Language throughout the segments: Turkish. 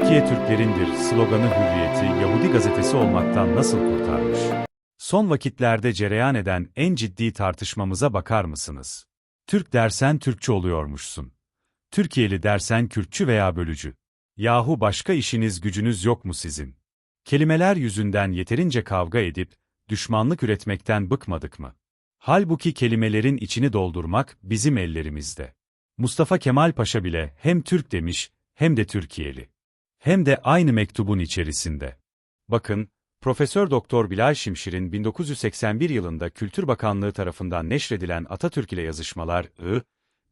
Türkiye Türklerindir sloganı Hürriyeti Yahudi gazetesi olmaktan nasıl kurtarmış? Son vakitlerde cereyan eden en ciddi tartışmamıza bakar mısınız? Türk dersen Türkçü oluyormuşsun. Türkiye'li dersen Kürtçü veya bölücü. Yahu başka işiniz gücünüz yok mu sizin? Kelimeler yüzünden yeterince kavga edip, düşmanlık üretmekten bıkmadık mı? Halbuki kelimelerin içini doldurmak bizim ellerimizde. Mustafa Kemal Paşa bile hem Türk demiş, hem de Türkiye'li. Hem de aynı mektubun içerisinde. Bakın, Profesör Doktor Bilal Şimşir'in 1981 yılında Kültür Bakanlığı tarafından neşredilen Atatürk ile yazışmalar I,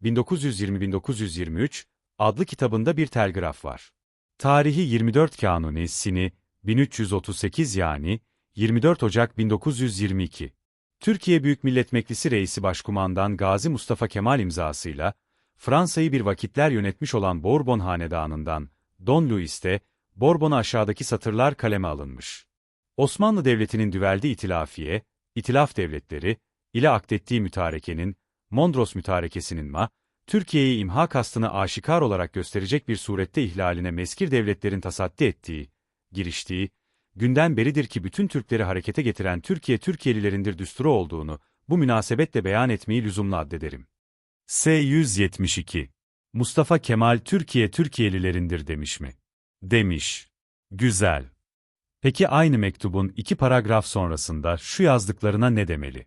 1920-1923 adlı kitabında bir telgraf var. Tarihi 24 Kanuni Sini 1338 yani 24 Ocak 1922. Türkiye Büyük Millet Meclisi Reisi Başkumandan Gazi Mustafa Kemal imzasıyla Fransa'yı bir vakitler yönetmiş olan Bourbon hanedanından Don Louis'te Bourbon'a aşağıdaki satırlar kaleme alınmış. Osmanlı Devleti'nin düveldi itilafiye, itilaf devletleri ile akdettiği mütarekenin, Mondros mütarekesinin ma, Türkiye'yi imha kastını aşikar olarak gösterecek bir surette ihlaline meskir devletlerin tasaddi ettiği, giriştiği, günden beridir ki bütün Türkleri harekete getiren Türkiye Türkiye'lilerindir düsturu olduğunu, bu münasebetle beyan etmeyi lüzumlu addederim. S-172 Mustafa Kemal Türkiye Türkiye'lilerindir demiş mi? Demiş. Güzel. Peki aynı mektubun iki paragraf sonrasında şu yazdıklarına ne demeli?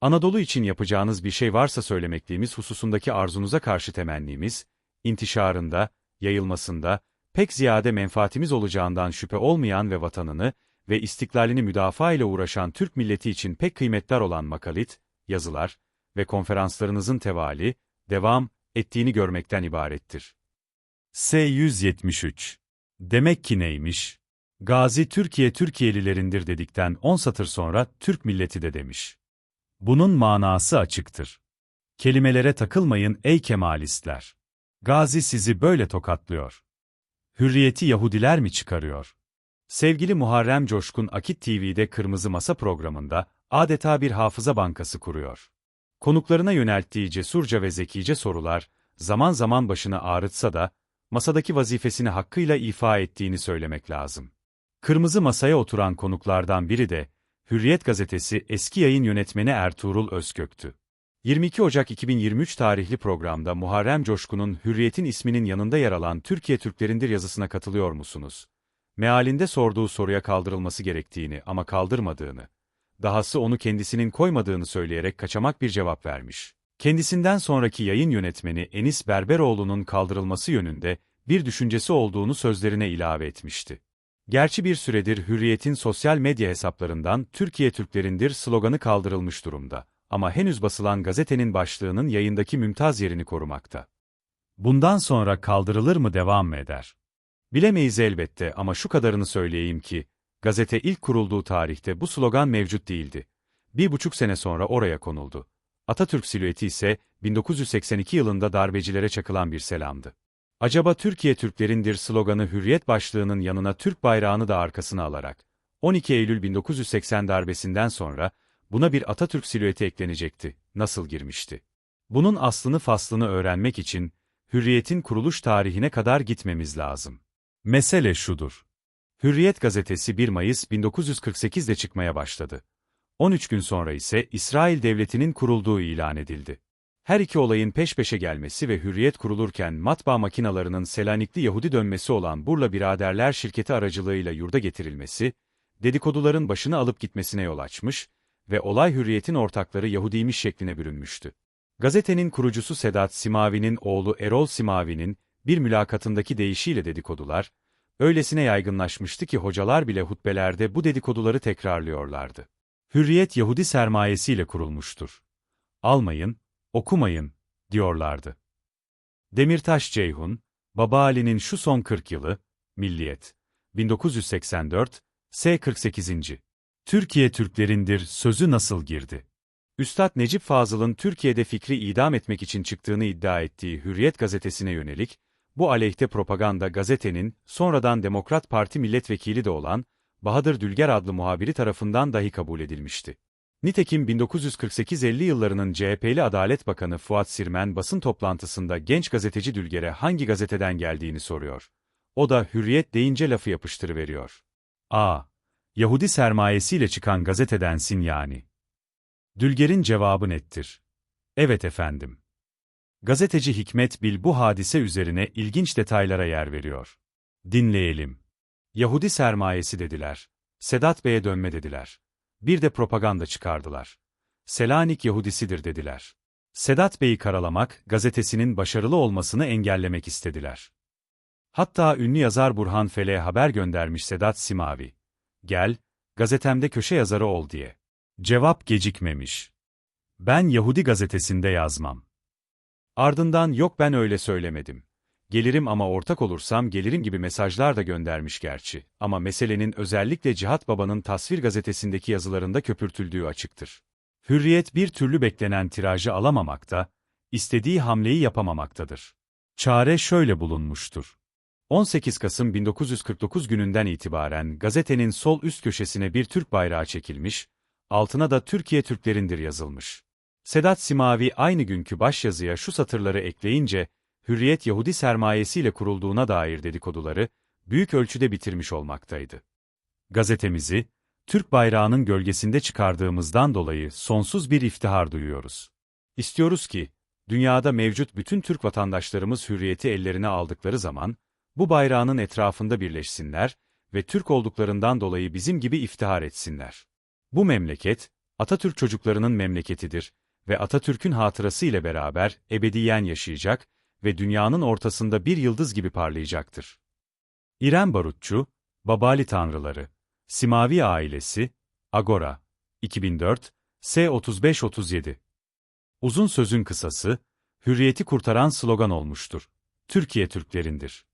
Anadolu için yapacağınız bir şey varsa söylemekliğimiz hususundaki arzunuza karşı temennimiz, intişarında, yayılmasında, pek ziyade menfaatimiz olacağından şüphe olmayan ve vatanını ve istiklalini müdafaa ile uğraşan Türk milleti için pek kıymetler olan makalit, yazılar ve konferanslarınızın tevali, devam ettiğini görmekten ibarettir. S-173 Demek ki neymiş? Gazi Türkiye Türkiye'lilerindir dedikten 10 satır sonra Türk milleti de demiş. Bunun manası açıktır. Kelimelere takılmayın ey Kemalistler. Gazi sizi böyle tokatlıyor. Hürriyeti Yahudiler mi çıkarıyor? Sevgili Muharrem Coşkun Akit TV'de Kırmızı Masa programında adeta bir hafıza bankası kuruyor. Konuklarına yönelttiği cesurca ve zekice sorular, zaman zaman başını ağrıtsa da, masadaki vazifesini hakkıyla ifa ettiğini söylemek lazım. Kırmızı masaya oturan konuklardan biri de, Hürriyet gazetesi eski yayın yönetmeni Ertuğrul Özkök'tü. 22 Ocak 2023 tarihli programda Muharrem Coşkun'un Hürriyet'in isminin yanında yer alan Türkiye Türklerindir yazısına katılıyor musunuz? Mealinde sorduğu soruya kaldırılması gerektiğini ama kaldırmadığını, dahası onu kendisinin koymadığını söyleyerek kaçamak bir cevap vermiş. Kendisinden sonraki yayın yönetmeni Enis Berberoğlu'nun kaldırılması yönünde bir düşüncesi olduğunu sözlerine ilave etmişti. Gerçi bir süredir Hürriyet'in sosyal medya hesaplarından Türkiye Türklerindir sloganı kaldırılmış durumda ama henüz basılan gazetenin başlığının yayındaki mümtaz yerini korumakta. Bundan sonra kaldırılır mı devam mı eder? Bilemeyiz elbette ama şu kadarını söyleyeyim ki, gazete ilk kurulduğu tarihte bu slogan mevcut değildi. Bir buçuk sene sonra oraya konuldu. Atatürk silüeti ise 1982 yılında darbecilere çakılan bir selamdı. Acaba Türkiye Türklerindir sloganı hürriyet başlığının yanına Türk bayrağını da arkasına alarak, 12 Eylül 1980 darbesinden sonra, buna bir Atatürk silüeti eklenecekti, nasıl girmişti? Bunun aslını faslını öğrenmek için, Hürriyet'in kuruluş tarihine kadar gitmemiz lazım. Mesele şudur. Hürriyet gazetesi 1 Mayıs 1948'de çıkmaya başladı. 13 gün sonra ise İsrail Devleti'nin kurulduğu ilan edildi. Her iki olayın peş peşe gelmesi ve Hürriyet kurulurken matbaa makinalarının Selanikli Yahudi dönmesi olan Burla Biraderler şirketi aracılığıyla yurda getirilmesi, dedikoduların başını alıp gitmesine yol açmış ve olay Hürriyet'in ortakları Yahudiymiş şekline bürünmüştü. Gazetenin kurucusu Sedat Simavi'nin oğlu Erol Simavi'nin bir mülakatındaki deyişiyle dedikodular, öylesine yaygınlaşmıştı ki hocalar bile hutbelerde bu dedikoduları tekrarlıyorlardı. Hürriyet Yahudi sermayesiyle kurulmuştur. Almayın, okumayın, diyorlardı. Demirtaş Ceyhun, Baba Ali'nin şu son 40 yılı, Milliyet, 1984, S. 48. Türkiye Türklerindir sözü nasıl girdi? Üstad Necip Fazıl'ın Türkiye'de fikri idam etmek için çıktığını iddia ettiği Hürriyet gazetesine yönelik, bu aleyhte propaganda gazetenin, sonradan Demokrat Parti milletvekili de olan, Bahadır Dülger adlı muhabiri tarafından dahi kabul edilmişti. Nitekim 1948-50 yıllarının CHP'li Adalet Bakanı Fuat Sirmen basın toplantısında genç gazeteci Dülger'e hangi gazeteden geldiğini soruyor. o da hürriyet deyince lafı yapıştırıveriyor. A. Yahudi sermayesiyle çıkan gazetedensin yani. Dülger'in cevabı nettir. Evet efendim. Gazeteci Hikmet Bil bu hadise üzerine ilginç detaylara yer veriyor. Dinleyelim. Yahudi sermayesi dediler. Sedat Bey'e dönme dediler. Bir de propaganda çıkardılar. Selanik Yahudisidir dediler. Sedat Bey'i karalamak, gazetesinin başarılı olmasını engellemek istediler. Hatta ünlü yazar Burhan Fele haber göndermiş Sedat Simavi. Gel, gazetemde köşe yazarı ol diye. Cevap gecikmemiş. Ben Yahudi gazetesinde yazmam. Ardından yok ben öyle söylemedim. Gelirim ama ortak olursam gelirim gibi mesajlar da göndermiş gerçi. Ama meselenin özellikle Cihat Baba'nın Tasvir gazetesindeki yazılarında köpürtüldüğü açıktır. Hürriyet bir türlü beklenen tirajı alamamakta, istediği hamleyi yapamamaktadır. Çare şöyle bulunmuştur. 18 Kasım 1949 gününden itibaren gazetenin sol üst köşesine bir Türk bayrağı çekilmiş, altına da Türkiye Türklerindir yazılmış. Sedat Simavi aynı günkü başyazıya şu satırları ekleyince, Hürriyet Yahudi sermayesiyle kurulduğuna dair dedikoduları, büyük ölçüde bitirmiş olmaktaydı. Gazetemizi, Türk bayrağının gölgesinde çıkardığımızdan dolayı sonsuz bir iftihar duyuyoruz. İstiyoruz ki, dünyada mevcut bütün Türk vatandaşlarımız hürriyeti ellerine aldıkları zaman, bu bayrağının etrafında birleşsinler ve Türk olduklarından dolayı bizim gibi iftihar etsinler. Bu memleket, Atatürk çocuklarının memleketidir ve Atatürk'ün hatırası ile beraber ebediyen yaşayacak ve dünyanın ortasında bir yıldız gibi parlayacaktır. İrem Barutçu, Babali Tanrıları, Simavi Ailesi, Agora, 2004, S3537 Uzun sözün kısası, hürriyeti kurtaran slogan olmuştur. Türkiye Türklerindir.